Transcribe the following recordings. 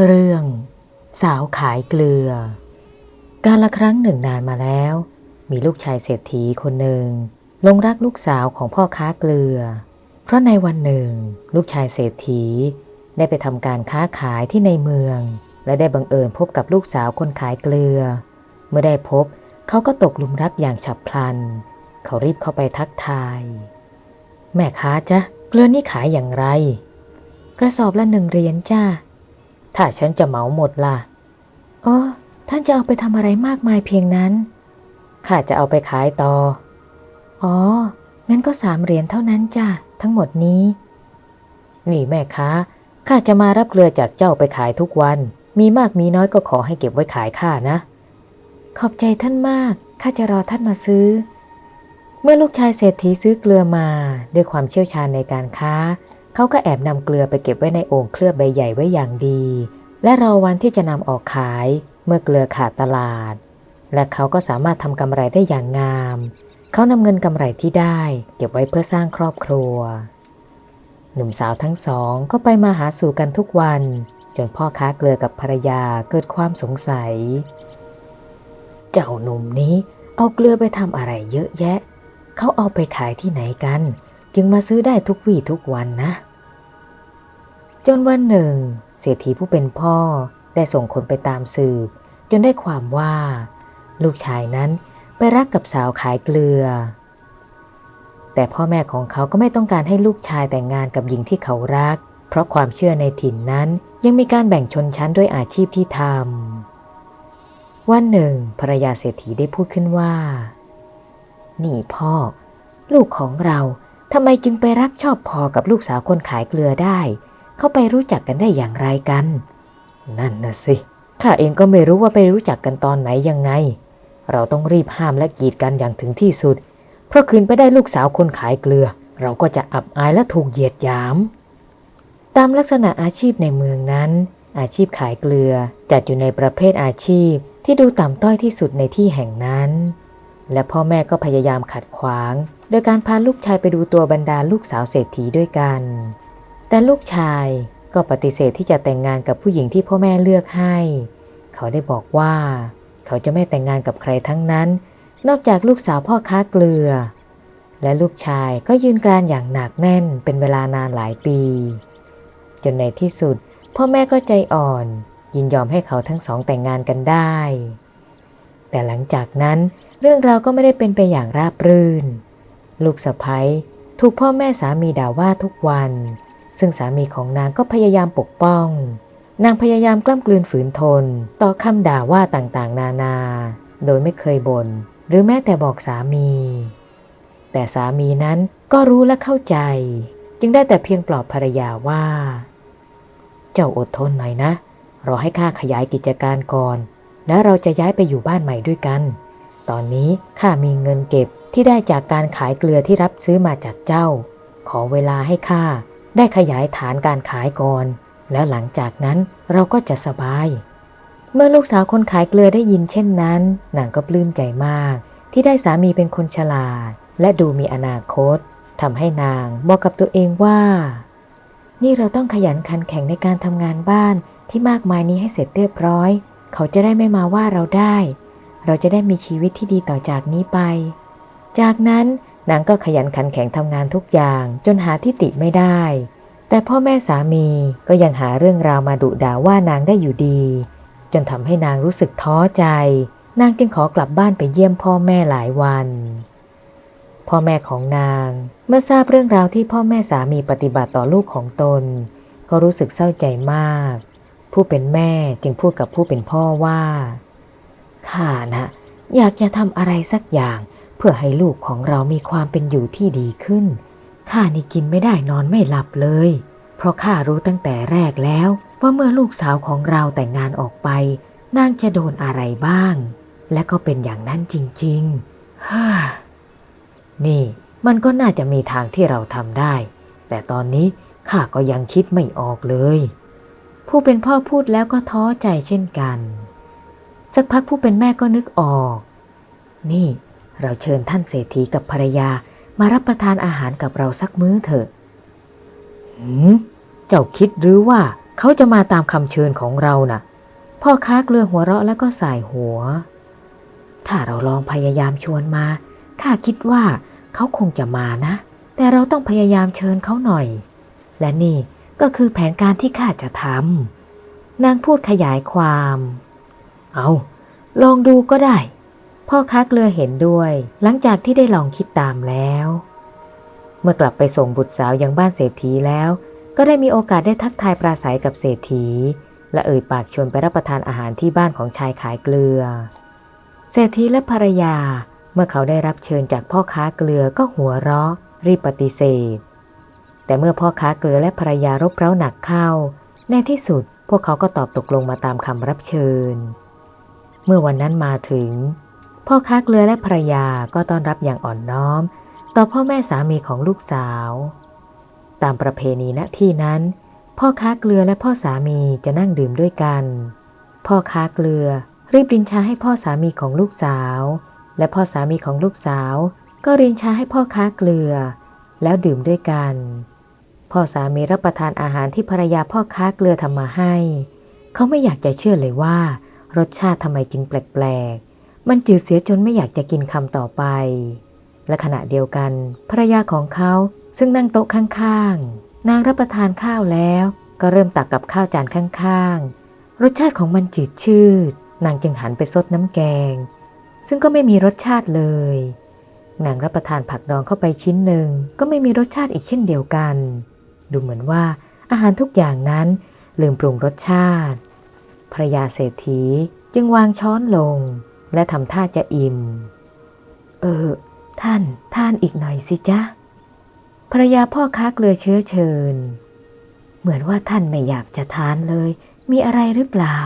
เรื่อง สาวขายเกลือ การละครั้งหนึ่งนานมาแล้ว มีลูกชายเศรษฐีคนหนึ่งลงรักลูกสาวของพ่อค้าเกลือ เพราะในวันหนึ่ง ลูกชายเศรษฐี ได้ไปทำการค้าขายที่ในเมือง และได้บังเอิญพบกับลูกสาวคนขายเกลือ เมื่อได้พบเขาก็ตกหลุมรักอย่างฉับพลัน เขารีบเข้าไปทักทาย แม่ค้าจ๊ะเกลือนี่ขายอย่างไร กระสอบละหนึ่งเหรียญจ้า ถ้าฉันจะเหมาหมดล่ะอ๋อท่านจะเอาไปทำอะไรมากมายเพียงนั้น ข้าจะเอาไปขายต่อ อ๋อ งั้นก็สามเหรียญเท่านั้นจ้ะ ทั้งหมดนี้ นี่แม่ค้า ข้าจะมารับเกลือจากเจ้าไปขายทุกวัน มีมากมีน้อยก็ขอให้เก็บไว้ขายข้านะ ขอบใจท่านมาก ข้าจะรอท่านมาซื้อ เมื่อลูกชายเศรษฐีซื้อเกลือมา ด้วยความเชี่ยวชาญในการค้า เขาก็แอบนำเกลือไปเก็บไว้ในโอ่งเคลือบใบใหญ่ไว้อย่างดี และรอวันที่จะนำออกขายเมื่อเกลือขาดตลาด และเขาก็สามารถทำกำไรได้อย่างงาม เขานำเงินกำไรที่ได้ เก็บไว้เพื่อสร้างครอบครัว หนุ่มสาวทั้งสองก็ไปมาหาสู่กันทุกวัน จนพ่อค้าเกลือกับภรรยาเกิดความสงสัย เจ้าหนุ่มนี้เอาเกลือไปทำอะไรเยอะแยะ เขาเอาไปขายที่ไหนกัน จึงมาซื้อได้ทุกวี่ทุกวันนะ จนวันหนึ่ง เศรษฐีผู้เป็นพ่อได้ส่งคนไปตามสืบจนได้ความว่า ลูกชายนั้นไปรักกับสาวขายเกลือ แต่พ่อแม่ของเขาก็ไม่ต้องการให้ลูกชายแต่งงานกับหญิงที่เขารัก เพราะความเชื่อในถิ่นนั้นยังมีการแบ่งชนชั้นด้วยอาชีพที่ทำวันหนึ่งภรรยาเศรษฐีได้พูดขึ้นว่า นี่พ่อ ลูกของเราทำไมจึงไปรักชอบพอกับลูกสาวคนขายเกลือได้ เขาไปรู้จักกันได้อย่างไรกัน นั่นนะสิข้าเองก็ไม่รู้ว่าไปรู้จักกันตอนไหนยังไง เราต้องรีบห้ามและกีดกันอย่างถึงที่สุด เพราะคืนไปได้ลูกสาวคนขายเกลือ เราก็จะอับอายและถูกเหยียดหยาม ตามลักษณะอาชีพในเมืองนั้น อาชีพขายเกลือจัดอยู่ในประเภทอาชีพที่ดูต่ำต้อยที่สุดในที่แห่งนั้น และพ่อแม่ก็พยายามขัดขวาง โดยการพาลูกชายไปดูตัวบรรดาลูกสาวเศรษฐีด้วยกัน แต่ลูกชายก็ปฏิเสธที่จะแต่งงานกับผู้หญิงที่พ่อแม่เลือกให้ เขาได้บอกว่า เขาจะไม่แต่งงานกับใครทั้งนั้น นอกจากลูกสาวพ่อค้าเกลือ และลูกชายก็ยืนกรานอย่างหนักแน่นเป็นเวลานานหลายปี จนในที่สุด พ่อแม่ก็ใจอ่อน ยินยอมให้เขาทั้งสองแต่งงานกันได้ แต่หลังจากนั้นเรื่องราวก็ไม่ได้เป็นไปอย่างราบรื่น ลูกสะพ้ยถูกพ่อแม่สามีด่าว่าทุกวัน ซึ่งสามีของนางก็พยายามปกป้อง นางพยายามกล้ำกลืนฝืนทน ต่อคำด่าว่าต่างๆ นานา โดยไม่เคยบน่นหรือแม้แต่บอกสามี แต่สามีนั้นก็รู้และเข้าใจ จึงได้แต่เพียงปลอบภรรยาว่า เจ้าอดทนหน่อยนะ รอให้ข้าขยายกิจการก่อน แล้วเราจะย้ายไปอยู่บ้านใหม่ด้วยกัน ตอนนี้ข้ามีเงินเก็บที่ได้จากการขายเกลือที่รับซื้อมาจากเจ้า ขอเวลาให้ข้า ได้ขยายฐานการขายก่อน แล้วหลังจากนั้นเราก็จะสบาย เมื่อลูกสาวคนขายเกลือได้ยินเช่นนั้นนางก็ปลื้มใจมาก ที่ได้สามีเป็นคนฉลาด และดูมีอนาคตทำให้นางบอกกับตัวเองว่า นี่เราต้องขยันขันแข็งในการทำงานบ้านที่มากมายนี้ให้เสร็จเรียบร้อย เขาจะได้ไม่มาว่าเราได้ เราจะได้มีชีวิตที่ดีต่อจากนี้ไป จากนั้น นางก็ขยันขันแข็งทำงานทุกอย่างจนหาที่ติไม่ได้ แต่พ่อแม่สามีก็ยังหาเรื่องราวมาดุด่าว่านางได้อยู่ดี จนทำให้นางรู้สึกท้อใจ นางจึงขอกลับบ้านไปเยี่ยมพ่อแม่หลายวัน พ่อแม่ของนางเมื่อทราบเรื่องราวที่พ่อแม่สามีปฏิบัติต่อลูกของตน ก็รู้สึกเศร้าใจมาก ผู้เป็นแม่จึงพูดกับผู้เป็นพ่อว่าข้านะอยากจะทำอะไรสักอย่าง พื่อให้ลูกของเรามีความเป็นอยู่ที่ดีขึ้น ข้านี่กินไม่ได้นอนไม่หลับเลย เพราะข้ารู้ตั้งแต่แรกแล้ว ว่าเมื่อลูกสาวของเราแต่งงานออกไป นางจะโดนอะไรบ้าง และก็เป็นอย่างนั้นจริงๆฮ่านี่มันก็น่าจะมีทางที่เราทำได้ แต่ตอนนี้ข้าก็ยังคิดไม่ออกเลย ผู้เป็นพ่อพูดแล้วก็ท้อใจเช่นกัน สักพักผู้เป็นแม่ก็นึกออก นี่ เราเชิญท่านเศรษฐีกับภรรยามารับประทานอาหารกับเราสักมื้อเถอะหืมเจ้าคิดหรือว่าเขาจะมาตามคำเชิญของเราน่ะ พ่อค้าเกลือหัวเราะแล้วก็สายหัว ถ้าเราลองพยายามชวนมา ข้าคิดว่าเขาคงจะมานะ แต่เราต้องพยายามเชิญเขาหน่อย และนี่ก็คือแผนการที่ข้าจะทำนางพูดขยายความ เอา ลองดูก็ได้ พ่อค้าเกลือเห็นด้วย หลังจากที่ได้ลองคิดตามแล้ว เมื่อกลับไปส่งบุตรสาวยังบ้านเศรษฐีแล้ว ก็ได้มีโอกาสได้ทักทายปราศัยกับเศรษฐี และเอ่ยปากชวนไปรับประทานอาหารที่บ้านของชายขายเกลือ เศรษฐีและภรรยา เมื่อเขาได้รับเชิญจากพ่อค้าเกลือก็หัวเราะ รีบปฏิเสธ แต่เมื่อพ่อค้าเกลือและภรรยารบเร้าหนักเข้า ในที่สุดพวกเขาก็ตอบตกลงมาตามคำรับเชิญ เมื่อวันนั้นมาถึง พ่อค้าเกลือและภรรยาก็ต้อนรับอย่างอ่อนน้อม ต่อพ่อแม่สามีของลูกสาว ตามประเพณีณที่นั้น พ่อค้าเกลือและพ่อสามีจะนั่งดื่มด้วยกัน พ่อค้าเกลือรีบรินชาให้พ่อสามีของลูกสาว และพ่อสามีของลูกสาว ก็รินชาให้พ่อค้าเกลือ แล้วดื่มด้วยกัน พ่อสามีรับประทานอาหารที่ภรรยาพ่อค้าเกลือทำมาให้ เขาไม่อยากจะเชื่อเลยว่า รสชาติทำไมจึงแปลกๆ มันจืดเสียจนไม่อยากจะกินคำต่อไป และขณะเดียวกันภรรยาของเขาซึ่งนั่งโต๊ะข้างๆ นางรับประทานข้าวแล้ว ก็เริ่มตักกับข้าวจานข้างๆ รสชาติของมันจืดชืด นางจึงหันไปซดน้ำแกง ซึ่งก็ไม่มีรสชาติเลย นางรับประทานผักดองเข้าไปชิ้นหนึ่ง ก็ไม่มีรสชาติอีกเช่นเดียวกัน ดูเหมือนว่าอาหารทุกอย่างนั้นลืมปรุงรสชาติภรรยาเศรษฐีจึงวางช้อนลง และทำท่าจะอิ่ม เออ ท่านทานอีกหน่อยสิจ๊ะภรรยาพ่อค้าเกลือเชื้อเชิญ เหมือนว่าท่านไม่อยากจะทานเลย มีอะไรหรือเปล่า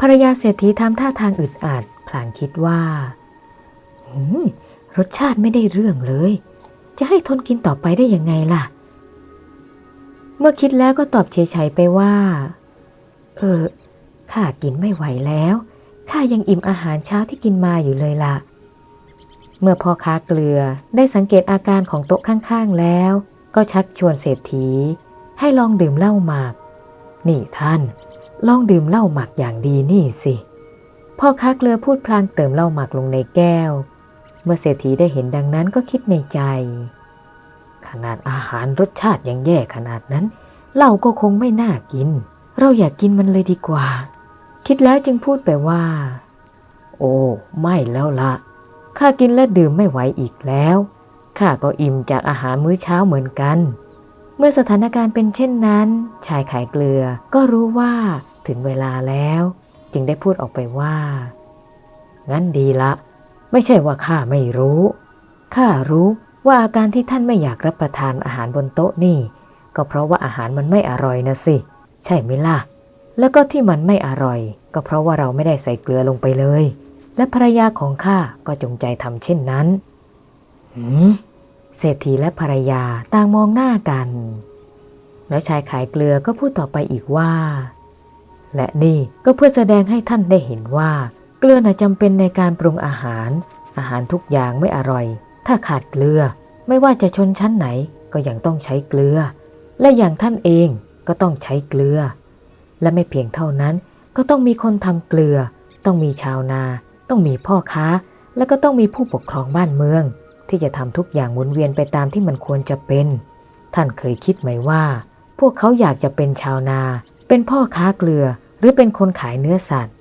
ภรรยาเศรษฐีทำท่าทางอึดอัดพลางคิดว่าหืมรสชาติไม่ได้เรื่องเลย จะให้ทนกินต่อไปได้ยังไงล่ะ เมื่อคิดแล้วก็ตอบเฉยๆไปว่า เออข้ากินไม่ไหวแล้ว ข้ายังอิ่มอาหารเช้าที่กินมาอยู่เลยล่ะ เมื่อพ่อค้าเกลือได้สังเกตอาการของโต๊ะข้างๆแล้ว ก็ชักชวนเศรษฐี ให้ลองดื่มเหล้าหมาก นี่ท่าน ลองดื่มเหล้าหมักอย่างดีนี่สิพ่อค้าเกลือพูดพลางเติมเหล้าหมักลงในแก้ว เมื่อเศรษฐีได้เห็นดังนั้นก็คิดในใจ ขนาดอาหารรสชาติยังแย่ขนาดนั้นเหล้าก็คงไม่น่ากิน เราอยากกินมันเลยดีกว่า คิดแล้วจึงพูดไปว่า โอ้ ไม่แล้วละข้ากินและดื่มไม่ไหวอีกแล้วข้าก็อิ่มจากอาหารมื้อเช้าเหมือนกัน เมื่อสถานการณ์เป็นเช่นนั้น ชายขายเกลือก็รู้ว่าถึงเวลาแล้ว จึงได้พูดออกไปว่า งั้นดีละ ไม่ใช่ว่าข้าไม่รู้ข้ารู้ว่าอาการที่ท่านไม่อยากรับประทานอาหารบนโต๊ะนี่ ก็เพราะว่าอาหารมันไม่อร่อยนะสิ ใช่ไหมล่ะ แล้วก็ที่มันไม่อร่อย ก็เพราะว่าเราไม่ได้ใส่เกลือลงไปเลย และภรรยาของข้าก็จงใจทำเช่นนั้นหืมเศรษฐีและภรรยาต่างมองหน้ากัน แล้วชายขายเกลือก็พูดต่อไปอีกว่า และนี่ก็เพื่อแสดงให้ท่านได้เห็นว่า เกลือน่ะจำเป็นในการปรุงอาหาร อาหารทุกอย่างไม่อร่อย ถ้าขาดเกลือ ไม่ว่าจะชนชั้นไหนก็ยังต้องใช้เกลือ และอย่างท่านเองก็ต้องใช้เกลือ และไม่เพียงเท่านั้น ก็ต้องมีคนทำเกลือ ต้องมีชาวนา ต้องมีพ่อค้า แล้วก็ต้องมีผู้ปกครองบ้านเมือง ที่จะทำทุกอย่างหมุนเวียนไปตามที่มันควรจะเป็น ท่านเคยคิดไหมว่า พวกเขาอยากจะเป็นชาวนา เป็นพ่อค้าเกลือ หรือเป็นคนขายเนื้อสัตว์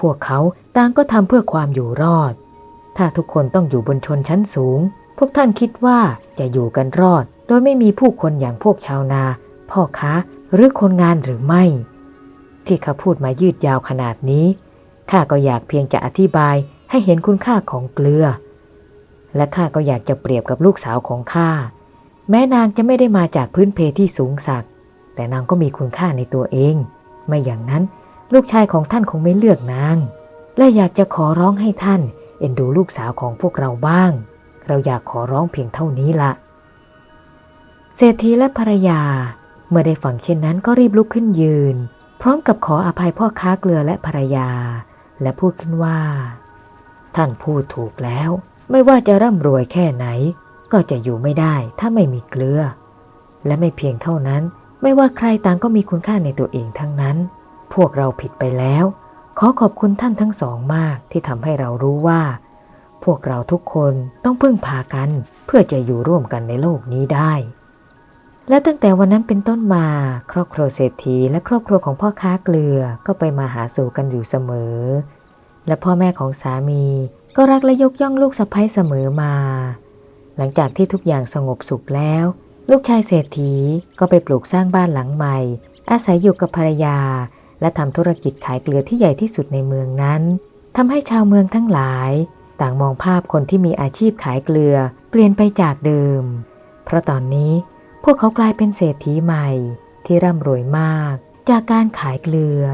พวกเขาต่างก็ทำเพื่อความอยู่รอด ถ้าทุกคนต้องอยู่บนชนชั้นสูง พวกท่านคิดว่าจะอยู่กันรอด โดยไม่มีผู้คนอย่างพวกชาวนา พ่อค้าหรือคนงานหรือไม่ ที่เขาพูดมายืดยาวขนาดนี้ ข้าก็อยากเพียงจะอธิบายให้เห็นคุณค่าของเกลือ และข้าก็อยากจะเปรียบกับลูกสาวของข้า แม้นางจะไม่ได้มาจากพื้นเพที่สูงสัก แต่นางก็มีคุณค่าในตัวเอง ไม่อย่างนั้นลูกชายของท่านคงไม่เลือกนาง และอยากจะขอร้องให้ท่าน เอ็นดูลูกสาวของพวกเราบ้าง เราอยากขอร้องเพียงเท่านี้ละเศรษฐีและภรรยา เมื่อได้ฟังเช่นนั้นก็รีบลุกขึ้นยืน พร้อมกับขออภัยพ่อค้าเกลือและภรรยา และพูดขึ้นว่า ท่านพูดถูกแล้ว ไม่ว่าจะร่ำรวยแค่ไหน ก็จะอยู่ไม่ได้ถ้าไม่มีเกลือ และไม่เพียงเท่านั้น ไม่ว่าใครต่างก็มีคุณค่าในตัวเองทั้งนั้น พวกเราผิดไปแล้ว ขอขอบคุณท่านทั้งสองมากที่ทำให้เรารู้ว่า พวกเราทุกคนต้องพึ่งพากัน เพื่อจะอยู่ร่วมกันในโลกนี้ได้ และตั้งแต่วันนั้นเป็นต้นมา ครอบครัวเศรษฐีและครอบครัวของพ่อค้าเกลือก็ไปมาหาสู่กันอยู่เสมอ และพ่อแม่ของสามีก็รักและยกย่องลูกสะใภ้เสมอมา หลังจากที่ทุกอย่างสงบสุขแล้ว ลูกชายเศรษฐีก็ไปปลูกสร้างบ้านหลังใหม่ อาศัยอยู่กับภรรยา และทำธุรกิจขายเกลือที่ใหญ่ที่สุดในเมืองนั้นทำให้ชาวเมืองทั้งหลาย ต่างมองภาพคนที่มีอาชีพขายเกลือ เปลี่ยนไปจากเดิม เพราะตอนนี้ วกเขากลายเป็นเศรษฐีใหม่ที่ร่ำรวยมากจากการขายเกลือ